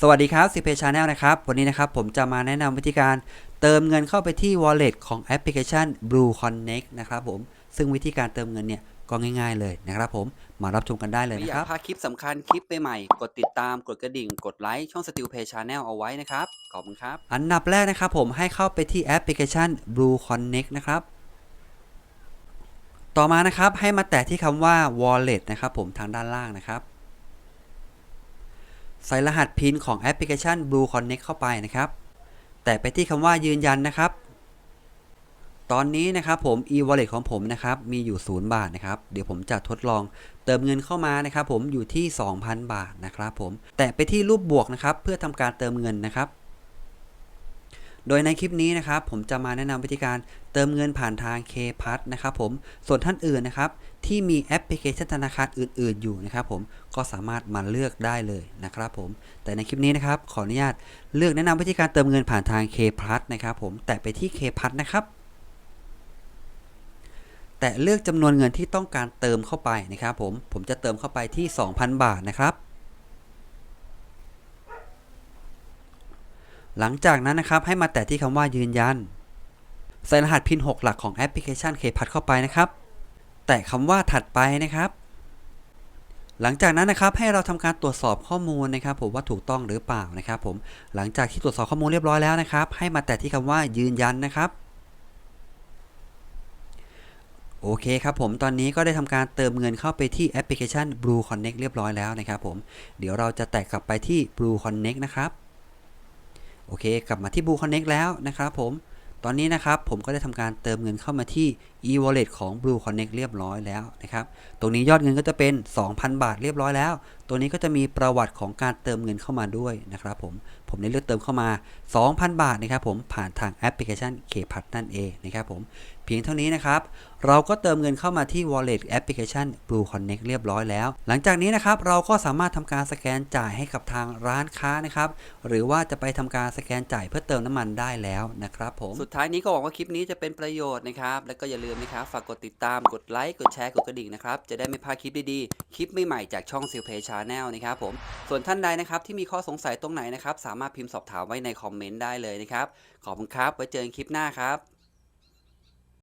สวัสดีครับซีเพชาแนลนะครับ วันนี้นะครับผมจะมาแนะนำวิธีการเติมเงินเข้าไปที่ wallet ของแอปพลิเคชัน Blue Connect นะครับผม ซึ่งวิธีการเติมเงินเนี่ยก็ง่าย ๆ เลยนะครับผมมารับชมกันได้เลยไม่นะอยาครักบพลาดคลิปสำคัญคลิปใหม่ๆกดติดตามกดกระดิ่ง กดไลค์ช่อง Steel Pay Channel เอาไว้นะครับ ขอบคุณครับ อันดับแรกนะครับผมให้เข้าไปที่แอปพลิเคชัน Blue Connect นะครับต่อมานะครับให้มาแตะที่คำว่า wallet นะครับผมทางด้านล่างนะครับ ใส่รหัสพินของแอปพลิเคชัน Blue Connect เข้าไปนะครับ แต่ไปที่คำว่ายืนยันนะครับ ตอนนี้นะครับผม e-wallet ของผมนะครับมีอยู่ 0 บาทนะครับ เดี๋ยวผมจะทดลองเติมเงินเข้ามานะครับผมอยู่ที่ 2,000 บาทนะครับผม แต่ไปที่รูปบวกนะครับเพื่อทำการเติมเงินนะครับ โดยในคลิปนี้นะครับผมจะมาแนะนำวิธีการเติมเงินผ่านทาง k p a s นะครับผมส่วนท่านอื่นนะครับที่มีแอปพลิเคชันธนาคารอื่น ๆ อยู่นะครับผมก็สามารถมาเลือกได้เลยนะครับผมแต่ในคลิปนี้นะครับขออนุญาตเลือกแนะนำวิธีการเติมเงินผ่านทาง k p a s นะครับผมแตะไปที่ k p a s นะครับแต่เลือกจำนวนเงินที่ต้องการเติมเข้าไปนะครับผมผมจะเติมเข้าไปที่ 2,000 บาทนะครับ หลังจากนั้นนะครับให้มาแตะที่คำว่ายืนยัน ใส่รหัสพิน 6 หลักของแอปพลิเคชัน k p a s เข้าไปนะครับ แตะคำว่าถัดไปนะครับ หลังจากนั้นนะครับให้เราทำการตรวจสอบข้อมูลนะครับ ผมว่าถูกต้องหรือเปล่านะครับ ผมหลังจากที่ตรวจสอบข้อมูลเรียบร้อยแล้วนะครับ ให้มาแตะที่คำว่ายืนยันนะครับโอเคครับผมตอนนี้ก็ได้ทำการเติมเงินเข้าไปที่แอปพลิเคชัน Blue Connect เรียบร้อยแล้วนะครับผม เดี๋ยวเราจะแตะกลับไปที่ Blue Connect นะครับ โอเค กลับมาที่ Blue Connect แล้วนะครับผม ตอนนี้นะครับผมก็ได้ทำการเติมเงินเข้ามาที่ e-wallet ของ Blue Connect เรียบร้อยแล้วนะครับ ตรงนี้ยอดเงินก็จะเป็น 2,000 บาทเรียบร้อยแล้ว ตัวนี้ก็จะมีประวัติของการเติมเงินเข้ามาด้วยนะครับผม ผมได้เลือกเติมเข้ามา 2,000 บาทนะครับผมผ่านทางแอปพลิเคชัน k p a s นั่นเองนะครับผม เพียงเท่านี้นะครับ เราก็เติมเงินเข้ามาที่ wallet แอปพลิเคชัน Blue Connect เรียบร้อยแล้ว หลังจากนี้นะครับ เราก็สามารถทำการสแกนจ่ายให้กับทางร้านค้านะครับ หรือว่าจะไปทำการสแกนจ่ายเพื่อเติมน้ำมันได้แล้วนะครับผม สุดท้ายนี้ก็หวังว่าคลิปนี้จะเป็นประโยชน์นะครับ แล้วก็อย่าลืมนะครับ ฝากกดติดตาม กดไลค์ กดแชร์ กดกระดิ่งนะครับ จะได้ไม่พลาดคลิปดีๆ คลิปใหม่ๆจากช่อง Steel Pay Channel นะครับผม ส่วนท่านใดนะครับที่มีข้อสงสัยตรงไหนนะครับ สามารถพิมพ์สอบถามไว้ในคอมเมนต์ได้เลยนะครับ ขอบคุณครับ ไว้เจอกันคลิปหน้าครับ